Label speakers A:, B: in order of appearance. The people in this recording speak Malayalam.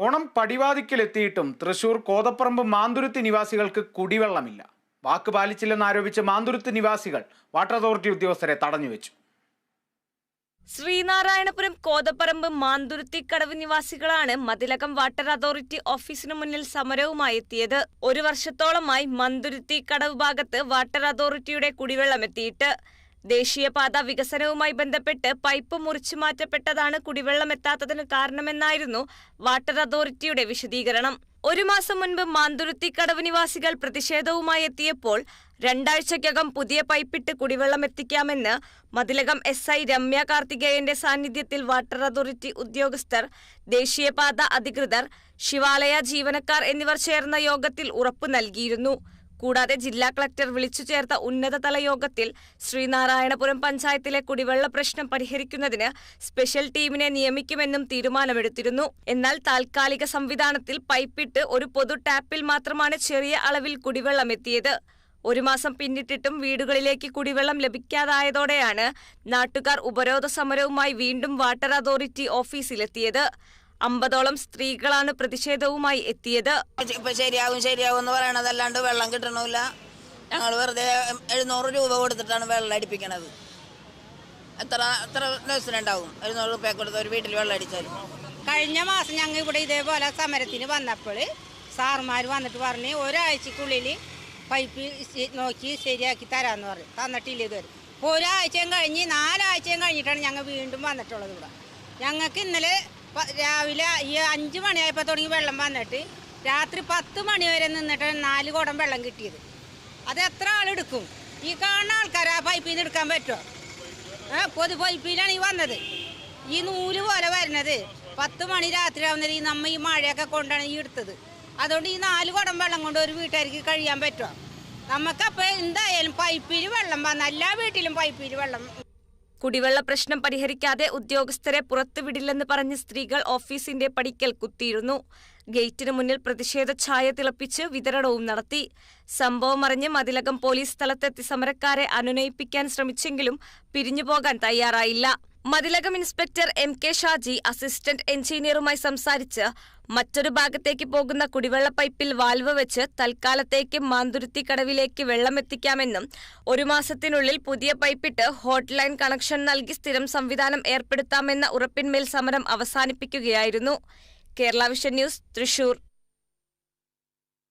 A: ഓണം പടിവാതിക്കലെത്തിയിട്ടും തൃശൂർ കോതപ്പറമ്പ് മാന്തുരുത്തി നിവാസികൾക്ക് കുടിവെള്ളമില്ല. വാക്ക് പാലിച്ചില്ലെന്നാരോപിച്ച് മാന്തുരുത്തി നിവാസികൾ വാട്ടർ അതോറിറ്റി ഉദ്യോഗസ്ഥരെ തടഞ്ഞു വെച്ചു
B: ശ്രീനാരായണപുരം കോതപ്പറമ്പ് മാന്തുരുത്തി കടവ് നിവാസികളാണ് മതിലകം വാട്ടർ അതോറിറ്റി ഓഫീസിനു മുന്നിൽ സമരവുമായി എത്തിയത്. ഒരു വർഷത്തോളമായി മന്തുരുത്തി കടവ് ഭാഗത്ത് വാട്ടർ അതോറിറ്റിയുടെ കുടിവെള്ളം എത്തിയിട്ട് ദേശീയപാത വികസനവുമായി ബന്ധപ്പെട്ട് പൈപ്പ് മുറിച്ചു മാറ്റപ്പെട്ടതാണ് കുടിവെള്ളം എത്താത്തതിന് കാരണമെന്നായിരുന്നു വാട്ടർ അതോറിറ്റിയുടെ വിശദീകരണം. ഒരു മാസം മുൻപ് മാന്തുരുത്തി കടവ് നിവാസികൾ പ്രതിഷേധവുമായി എത്തിയപ്പോൾ രണ്ടാഴ്ചയ്ക്കകം പുതിയ പൈപ്പിട്ട് കുടിവെള്ളം എത്തിക്കാമെന്ന് മതിലകം എസ് ഐ രമ്യ കാർത്തികേയന്റെ സാന്നിധ്യത്തിൽ വാട്ടർ അതോറിറ്റി ഉദ്യോഗസ്ഥർ ദേശീയപാത അധികൃതർ ശിവാലയ ജീവനക്കാർ എന്നിവർ ചേർന്ന യോഗത്തിൽ ഉറപ്പു നൽകിയിരുന്നു. കൂടാതെ ജില്ലാ കളക്ടർ വിളിച്ചു ചേർത്ത ഉന്നതതല യോഗത്തിൽ ശ്രീനാരായണപുരം പഞ്ചായത്തിലെ കുടിവെള്ള പ്രശ്നം പരിഹരിക്കുന്നതിന് സ്പെഷ്യൽ ടീമിനെ നിയമിക്കുമെന്നും തീരുമാനമെടുത്തിരുന്നു. എന്നാൽ താൽക്കാലിക സംവിധാനത്തിൽ പൈപ്പിട്ട് ഒരു പൊതു ടാപ്പിൽ മാത്രമാണ് ചെറിയ അളവിൽ കുടിവെള്ളം എത്തിയത്. ഒരു മാസം പിന്നിട്ടിട്ടും വീടുകളിലേക്ക് കുടിവെള്ളം ലഭിക്കാതായതോടെയാണ് നാട്ടുകാർ ഉപരോധ സമരവുമായി വീണ്ടും വാട്ടർ അതോറിറ്റി ഓഫീസിലെത്തിയത്. അമ്പതോളം സ്ത്രീകളാണ് പ്രതിഷേധവുമായി എത്തിയത്.
C: ഇപ്പൊ ശരിയാവും ശരിയാവും എന്ന് പറയണതല്ലാണ്ട് വെള്ളം കിട്ടണമില്ല ഞങ്ങൾ വെറുതെ എഴുന്നൂറ് രൂപ കൊടുത്തിട്ടാണ് വെള്ളം അടിപ്പിക്കണത്. എത്ര എത്ര ദിവസത്തിനുണ്ടാവും? എഴുന്നൂറ് രൂപ കൊടുത്ത് ഒരു വീട്ടിൽ വെള്ളം അടിച്ചാലും.
D: കഴിഞ്ഞ മാസം ഞങ്ങൾ ഇവിടെ ഇതേപോലെ സമരത്തിന് വന്നപ്പോൾ സാർമാർ വന്നിട്ട് പറഞ്ഞ് ഒരാഴ്ചക്കുള്ളിൽ പൈപ്പ് നോക്കി ശരിയാക്കി തരാമെന്ന് പറഞ്ഞു. തന്നിട്ടില്ല ഇതുവരെ. ഒരാഴ്ചയും കഴിഞ്ഞ് നാലാഴ്ചയും കഴിഞ്ഞിട്ടാണ് ഞങ്ങൾ വീണ്ടും വന്നിട്ടുള്ളത് ഇവിടെ. ഞങ്ങൾക്ക് ഇന്നലെ രാവിലെ ഈ അഞ്ച് മണിയായപ്പോൾ തുടങ്ങി വെള്ളം വന്നിട്ട് രാത്രി പത്ത് മണി വരെ നിന്നിട്ട് നാല് കുടം വെള്ളം കിട്ടിയത്. അത് എത്ര ആളെടുക്കും? ഈ കാണുന്ന ആൾക്കാർ ആ പൈപ്പിൽ നിന്ന് എടുക്കാൻ പറ്റുമോ ഏ പൊതു പൈപ്പിലാണ് ഈ വന്നത്. ഈ നൂൽ പോലെ വരുന്നത് പത്ത് മണി രാത്രി ആവുന്നത് ഈ നമ്മ ഈ മഴയൊക്കെ കൊണ്ടാണ് ഈ എടുത്തത്. അതുകൊണ്ട് ഈ നാല് കുടം വെള്ളം കൊണ്ട് ഒരു വീട്ടുകാർക്ക് കഴിയാൻ പറ്റുമോ നമുക്കപ്പോൾ എന്തായാലും പൈപ്പിൽ വെള്ളം വന്ന എല്ലാ വീട്ടിലും പൈപ്പിൽ വെള്ളം
B: കുടിവെള്ള പ്രശ്നം പരിഹരിക്കാതെ ഉദ്യോഗസ്ഥരെ പുറത്തുവിടില്ലെന്ന് പറഞ്ഞ് സ്ത്രീകൾ ഓഫീസിന്റെ പടിക്കൽ കുത്തിയിരുന്നു. ഗേറ്റിന് മുന്നിൽ പ്രതിഷേധ ഛായ തിളപ്പിച്ച് വിതരണവും നടത്തി. സംഭവം അറിഞ്ഞ് മതിലകം പോലീസ് സ്ഥലത്തെത്തി സമരക്കാരെ അനുനയിപ്പിക്കാൻ ശ്രമിച്ചെങ്കിലും പിരിഞ്ഞുപോകാൻ തയ്യാറായില്ല. Mathilakam inspector M K Shaji assistant എഞ്ചിനീയറുമായി സംസാരിച്ച് മറ്റൊരു ഭാഗത്തേക്ക് പോകുന്ന കുടിവെള്ള പൈപ്പിൽ വാൽവ് വെച്ച് തൽക്കാലത്തേക്ക് മാന്തുരുത്തി കടവിലേക്ക് വെള്ളം എത്തിക്കാമെന്നും ഒരു മാസത്തിനുള്ളിൽ പുതിയ പൈപ്പിട്ട് ഹോട്ട് ലൈൻ കണക്ഷൻ നൽകി സ്ഥിരം സംവിധാനം ഏർപ്പെടുത്താമെന്ന ഉറപ്പിന്മേൽ സമരം അവസാനിപ്പിക്കുകയായിരുന്നു. Kerala vision news Thrissur.